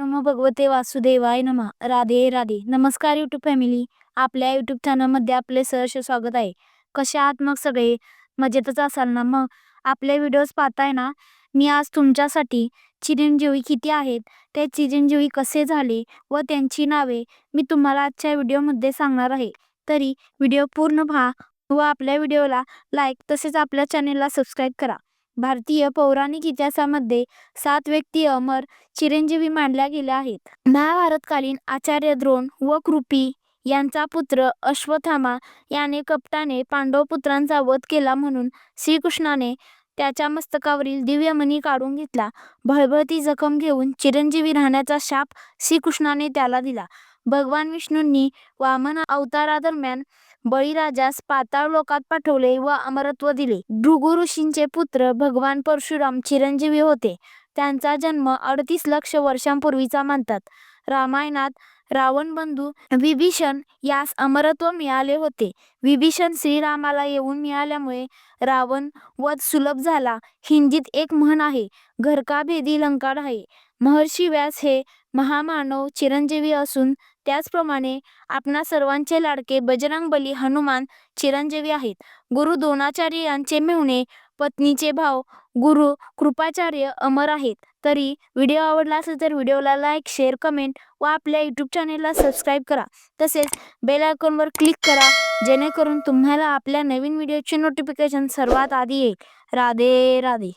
नमो भगवते वासुदेवाय नम. राधे राधे. नमस्कार यूट्यूब फॅमिली आपल्या यूट्यूब चॅनलमध्ये आपले सहर्ष स्वागत आहे. कसे आहात मग सगळे? मजेतच असाल ना? मग आपले व्हिडिओज पाहताय ना? मी आज तुमच्यासाठी चिरंजीवी किती आहेत? ते चिरंजीवी कसे झाले? व त्यांची नावे मी तुम्हाला आजच्या व्हिडिओमध्ये सांगणार आहे. तरी व्हिडिओ पूर्ण पहा व आपल्या व्हिडिओला लाईक तसेच आपल्या चॅनेलला सबस्क्राईब करा. भारतीय पौराणिक इतिहासामध्ये सात व्यक्ती अमर चिरंजीवी मानल्या गेल्या आहेत. महाभारतकालीन आचार्य द्रोण व कृपी यांचा पुत्र अश्वथामा याने कपटाने पांडव पुत्रांचा वध केला म्हणून श्रीकृष्णाने त्याच्या मस्तकावरील दिव्यमणी काढून घेतला. भळभळती जखम घेऊन चिरंजीवी राहण्याचा शाप श्रीकृष्णाने त्याला दिला. भगवान विष्णूंनी वामन अवतारादरम्यान बळीराजास पाताळ लोकात पाठवले व अमरत्व दिले. भृगु ऋषींचे पुत्र भगवान परशुराम चिरंजीवी होते. त्यांचा जन्म अडतीस लक्ष वर्षांपूर्वीचा मानतात. रामायणात रावण बंधू विभीषण यास अमरत्व मिळाले होते. विभीषण श्रीरामाला येऊन मिळाल्यामुळे रावण वध सुलभ झाला. हिंदीत एक म्हण आहे घरका भेदी लंकाड आहे. महर्षी व्यास हे महामानव चिरंजीवी असून त्याचप्रमाणे आपणा सर्वांचे लाडके बजरंग बली हनुमान चिरंजीवी आहेत. गुरु द्रोणाचार्य यांचे मेहुणे पत्नीचे भाव गुरु कृपाचार्य अमर आहेत. तरी व्हिडिओ आवडला असेल तर व्हिडिओला लाईक शेअर कमेंट व आपल्या यूट्यूब चॅनेलला सबस्क्राईब करा. तसेच बेल आयकॉनवर क्लिक करा जेणेकरून तुम्हाला आपल्या नवीन व्हिडिओचे नोटिफिकेशन सर्वात आधी येईल. राधे राधे.